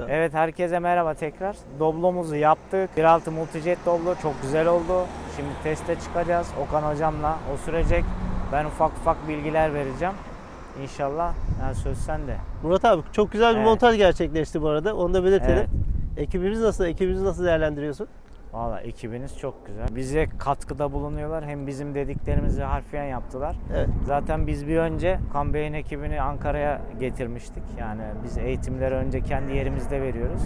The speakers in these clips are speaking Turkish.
Evet herkese merhaba tekrar. Doblomuzu yaptık. 1.6 Multijet Doblo çok güzel oldu. Şimdi teste çıkacağız. Okan hocamla o sürecek. Ben ufak ufak bilgiler vereceğim. İnşallah. Yani söz sende. Murat abi çok güzel bir Evet. montaj gerçekleşti bu arada. Onu da belirtelim. Evet. Ekibimiz nasıl? Ekibimizi nasıl değerlendiriyorsun? Valla ekibiniz çok güzel. Bize katkıda bulunuyorlar. Hem bizim dediklerimizi harfiyen yaptılar. Evet. Zaten biz bir önce Kan Bey'in ekibini Ankara'ya getirmiştik. Yani biz eğitimleri önce kendi yerimizde veriyoruz.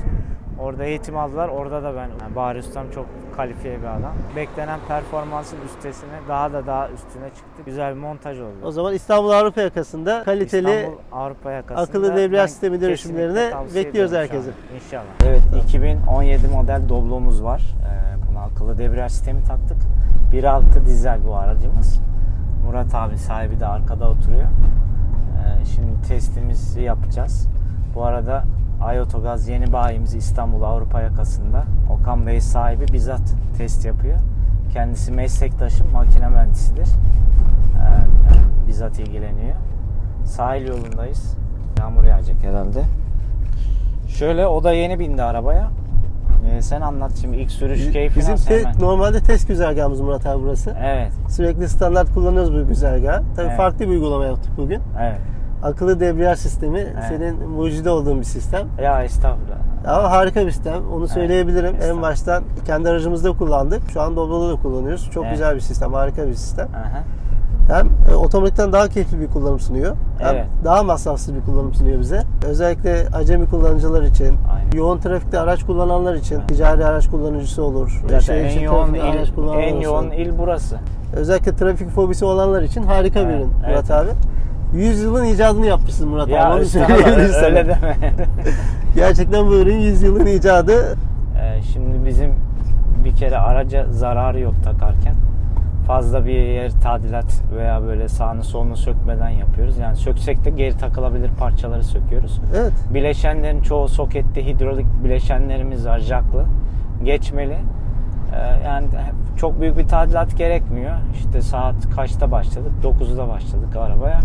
Orada eğitim aldılar. Orada da ben yani Bahri Ustam çok kalifiye bir adam. Beklenen performansın üstesine daha da daha üstüne çıktık. Güzel bir montaj oldu. O zaman İstanbul Avrupa yakasında kaliteli İstanbul Avrupa yakasında akıllı debriyaj sistemi dönüşümlerini bekliyoruz herkese. İnşallah. Evet 2017 model Doblo'muz var. Ee, buna akıllı debriyaj sistemi taktık. 1.6 dizel bu aracımız. Murat abi sahibi de arkada oturuyor. Ee, şimdi testimizi yapacağız. Bu arada Ayotogaz yeni bayimiz İstanbul Avrupa yakasında. Okan Bey sahibi bizzat test yapıyor. Kendisi meslektaşım, makine mühendisidir. Ee, yani bizzat ilgileniyor. Sahil yolundayız. Yağmur yağacak herhalde. Şöyle o da yeni bindi arabaya. Ee, sen anlat şimdi ilk sürüş keyfi Bizim nasıl te- hemen? normalde test güzergahımız Murat abi burası. Evet, Sürekli standart kullanıyoruz bu güzergahı. Tabii Evet. farklı bir uygulama yaptık bugün. evet. Akıllı debriyaj sistemi senin mucide olduğun bir sistem. Ya estağfurullah. Ama harika bir sistem. Onu söyleyebilirim. En estağfurullah. baştan kendi aracımızda kullandık. Şu an Doblo'da da kullanıyoruz. Çok Evet. güzel bir sistem. Harika bir sistem. Aha. Hem e, otomatikten daha keyifli bir kullanım sunuyor. Hem Evet. daha masrafsız bir kullanım sunuyor bize. Özellikle acemi kullanıcılar için, Aynen. yoğun trafikte araç kullananlar için, ticari araç kullanıcısı olur. Zaten şehir en içi yoğun il, en olsun. yoğun il burası. Özellikle trafik fobisi olanlar için harika bir Evet, ürün evet, Murat abi. 100 yılın icadını yapmışsın Murat Ya abi. Onu sana. öyle deme. Gerçekten bu ürün 100 yılın icadı. Ee, şimdi bizim bir kere araca zararı yok takarken. Fazla bir yer tadilat veya böyle sağını solunu sökmeden yapıyoruz. Yani söksek de geri takılabilir parçaları söküyoruz. Evet. Bileşenlerin çoğu soketli hidrolik bileşenlerimiz var jaklı. Geçmeli. Ee, yani çok büyük bir tadilat gerekmiyor. İşte saat kaçta başladık? 9'da başladık arabaya.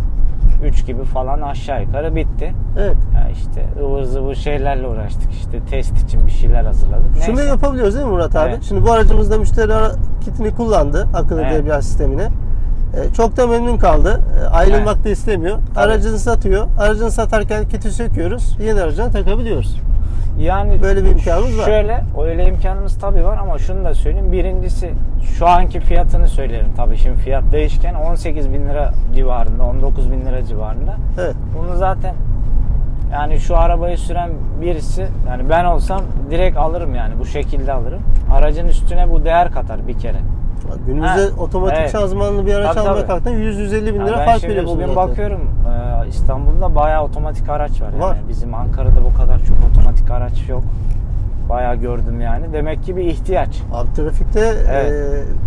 3 gibi falan aşağı yukarı bitti. Evet. Yani işte ıvır zıvır şeylerle uğraştık. İşte test için bir şeyler hazırladık. Şunu Neyse. yapabiliyoruz değil mi Murat abi? Evet. Şimdi bu aracımızda müşteri kitini kullandı. Akıllı Evet. debriyaj sistemini. E, çok da memnun kaldı. E, ayrılmak da istemiyor. Aracını satıyor. Aracını satarken kiti söküyoruz. Yeni aracına takabiliyoruz. Yani Böyle bir imkanımız var. Şöyle öyle imkanımız tabii var ama şunu da söyleyeyim. Birincisi şu anki fiyatını söylerim tabii. Şimdi fiyat değişken 18 bin lira civarında, 19 bin lira civarında. Evet. Bunu zaten yani şu arabayı süren birisi yani ben olsam direkt alırım yani bu şekilde alırım. Aracın üstüne bu değer katar bir kere. Günümüzde Ha, otomatik evet. şanzımanlı bir araç Tabii, almaya kalktığında 100-150 bin Yani lira ben fark veriyorsun bugün zaten. bakıyorum e, İstanbul'da bayağı otomatik araç var. Var. Yani bizim Ankara'da bu kadar çok otomatik araç yok. Bayağı gördüm yani. Demek ki bir ihtiyaç. Abi trafikte Evet.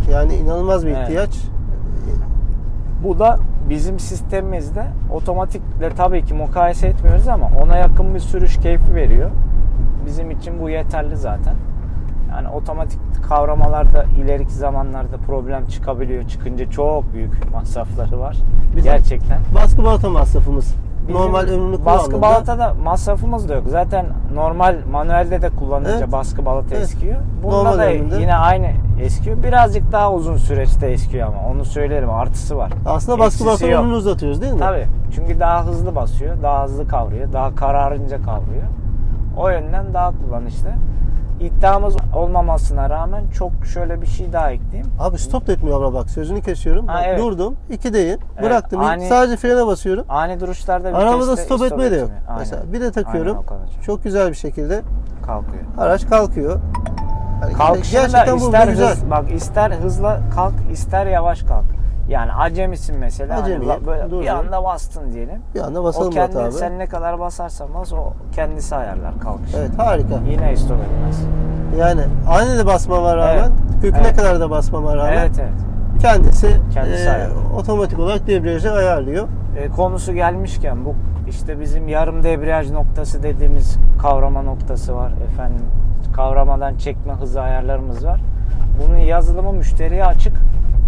e, yani inanılmaz bir Evet. ihtiyaç. Bu da bizim sistemimizde otomatikle tabii ki mukayese etmiyoruz ama ona yakın bir sürüş keyfi veriyor. Bizim için bu yeterli zaten. Yani otomatik kavramalarda ileriki zamanlarda problem çıkabiliyor. Çıkınca çok büyük masrafları var. Bizim- Gerçekten. Baskı balata masrafımız. Bizim Normal ömrünü baskı balatada masrafımız da yok. Zaten normal manuelde de kullanınca Evet. baskı balata Evet. eskiyor. Bunda Normal da ömründe. yine aynı eskiyor. Birazcık daha uzun süreçte eskiyor ama onu söylerim artısı var. Aslında baskı balata ömrünü uzatıyoruz değil mi? Tabii. Çünkü daha hızlı basıyor, daha hızlı kavruyor, daha kararınca kavruyor. O yönden daha kullanışlı. İddiamız olmamasına rağmen çok şöyle bir şey daha ekleyeyim. Abi stop da etmiyor abla bak sözünü kesiyorum. Ha, evet. Durdum. ikideyim. Evet, Bıraktım. ani- Sadece frene basıyorum. Ani duruşlarda Arabada viteste stop etme de yok. Aynen. Mesela bir de takıyorum. Aynen çok. Güzel bir şekilde Kalkıyor. araç kalkıyor. Yani Kalkışında ister güzel. hız, bak ister hızla kalk, ister yavaş kalk. Yani acemisin mesela. hani Acemiyim, la- böyle durdum. bir anda bastın diyelim. Bir anda O basalım Murat kendi abi. sen ne kadar basarsan bas o kendisi ayarlar kalkış. Evet harika. Yine stop etmez. Yani aynı de basmama rağmen, Evet. Evet. kadar da basmama rağmen Evet evet. kendisi, Kendisi e, ayarlıyor. otomatik olarak debriyajı ayarlıyor. E, konusu gelmişken bu işte bizim yarım debriyaj noktası dediğimiz kavrama noktası var efendim. Kavramadan çekme hızı ayarlarımız var. Bunun yazılımı müşteriye açık.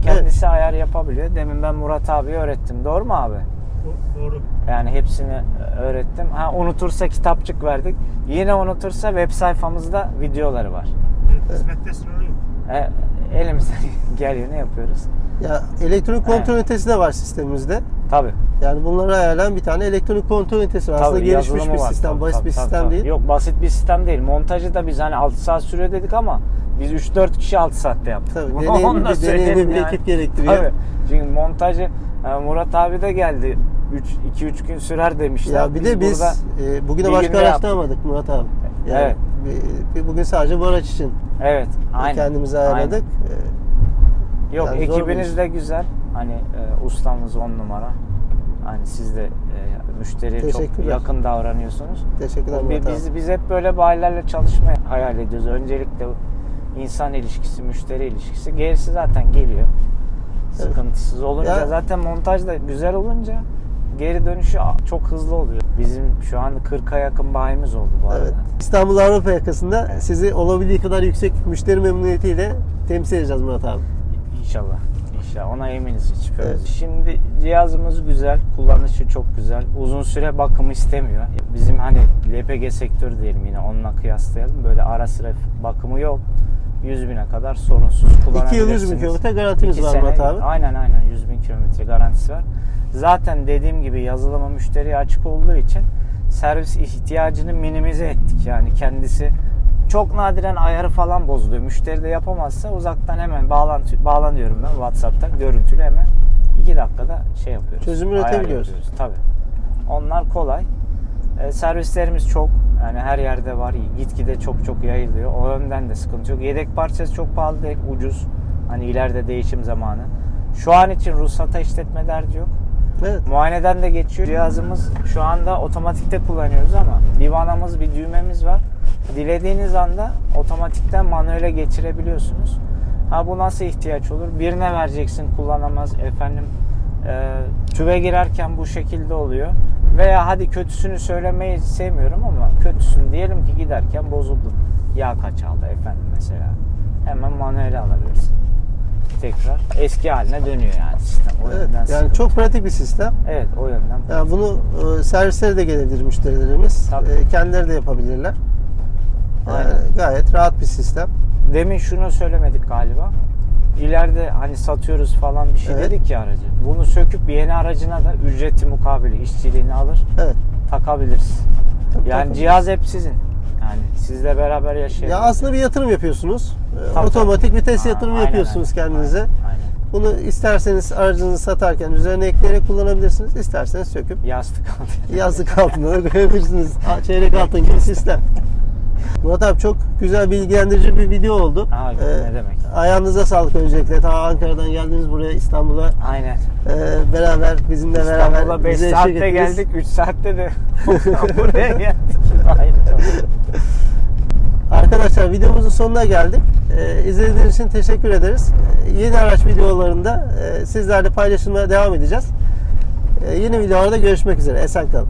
Kendisi ayar yapabiliyor. Demin ben Murat abi öğrettim. Doğru mu abi? Do- Doğru. Yani hepsini öğrettim. Ha unutursa kitapçık verdik. Yine unutursa web sayfamızda videoları var. Evet, hizmettesin oluyor. E, elimizden geleni yapıyoruz. Ya elektronik kontrol Evet. ünitesi de var sistemimizde. Tabii. Yani bunları ayarlayan bir tane elektronik kontrol ünitesi var. Aslında gelişmiş bir var. sistem, Tabii, basit tabii, bir tabii, sistem tabii. değil. Yok basit bir sistem değil. Montajı da biz hani 6 saat sürüyor dedik ama biz 3-4 kişi 6 saatte yaptık. Tabii, deneyimli bir- deneyimli bir ekip gerektiriyor. Tabii. Çünkü montajı e, Murat abi de geldi. 2-3 gün sürer demişler. Ya bir de biz burada- e, bugüne başka günde araç yaptık. da almadık Murat abi. Yani Evet. bir- bir- bugün sadece bu araç için Evet. Aynen. kendimizi ayarladık. E, Yok Yani ekibiniz de güzel. Hani e, ustamız 10 numara. Hani siz de e, müşteriye çok yakın davranıyorsunuz. Teşekkürler Bi- Murat abi. Biz, biz hep böyle bayilerle çalışmayı hayal ediyoruz. Öncelikle insan ilişkisi, müşteri ilişkisi. Gerisi zaten geliyor. Sıkıntısız olunca Ya- zaten montaj da güzel olunca geri dönüşü çok hızlı oluyor. Bizim şu an 40'a yakın bayimiz oldu bu arada. Evet. İstanbul Avrupa yakasında Evet. sizi olabildiği kadar yüksek müşteri memnuniyetiyle temsil edeceğiz Murat abi. İnşallah. İnşallah. Ona eminiz şüphemiz. Evet. Şimdi cihazımız güzel. Kullanışı çok güzel. Uzun süre bakımı istemiyor. Bizim hani LPG sektörü diyelim yine onunla kıyaslayalım. Böyle ara sıra bakımı yok. 100 bine kadar sorunsuz 2 kullanabilirsiniz. yıl 100 bin kilometre garantiniz var Murat abi. Aynen aynen 100 bin kilometre garantisi var. Zaten dediğim gibi yazılımı müşteriye açık olduğu için servis ihtiyacını minimize ettik. Yani kendisi çok nadiren ayarı falan bozuluyor. Müşteri de yapamazsa uzaktan hemen bağlantı, bağlanıyorum ben WhatsApp'tan görüntülü hemen 2 dakikada şey yapıyoruz. Çözüm üretebiliyoruz. Tabii. Onlar kolay. E, servislerimiz çok. Yani her yerde var. Gitgide çok çok yayılıyor. O yönden de sıkıntı yok. Yedek parçası çok pahalı değil. Ucuz. Hani ileride değişim zamanı. Şu an için ruhsata işletme derdi yok. Evet. Muayeneden de geçiyor. Cihazımız şu anda otomatikte kullanıyoruz ama bir vanamız, bir düğmemiz var. Dilediğiniz anda otomatikten manuele geçirebiliyorsunuz. Ha bu nasıl ihtiyaç olur? Birine vereceksin kullanamaz. Efendim e, tüve girerken bu şekilde oluyor. Veya hadi kötüsünü söylemeyi sevmiyorum ama kötüsün diyelim ki giderken bozuldu. Yağ kaçaldı efendim mesela. Hemen manuele alabilirsin. Tekrar eski haline dönüyor yani sistem. O Evet. Yani sıkıntı çok pratik bir sistem. Evet o yönden. Yani bunu e, servislere de gelebilir müşterilerimiz. Tabii. E, kendileri de yapabilirler. Aynen. gayet rahat bir sistem. Demin şunu söylemedik galiba. İleride hani satıyoruz falan bir şey Evet. dedik ya aracı. Bunu söküp yeni aracına da ücreti mukabili işçiliğini alır Evet. takabiliriz. Tabii, Yani tabii. cihaz hep sizin. Yani sizle beraber yaşayın. Ya aslında bir yatırım yapıyorsunuz. E, Tabii, Otomatik vites Aa, yatırımı aynen, yapıyorsunuz aynen. kendinize. Aynen. aynen. Bunu isterseniz aracınızı satarken üzerine ekleyerek kullanabilirsiniz. İsterseniz söküp Yastık aldı. yazlık altına da koyabilirsiniz. Çeyrek altın gibi sistem. Murat abi çok güzel bilgilendirici bir video oldu. Aa, ne demek. Ayağınıza sağlık öncelikle. Ta Ankara'dan geldiniz buraya İstanbul'a. Aynen. Ee, beraber bizimle beraber İstanbul'a 5 bize eşlik saatte ettiniz. geldik. 3 saatte de buraya geldik. Ayrı Arkadaşlar videomuzun sonuna geldik. Ee, izlediğiniz için teşekkür ederiz. Ee, yeni araç videolarında e, sizlerle paylaşımlara devam edeceğiz. Ee, yeni videolarda görüşmek üzere. Esen kalın.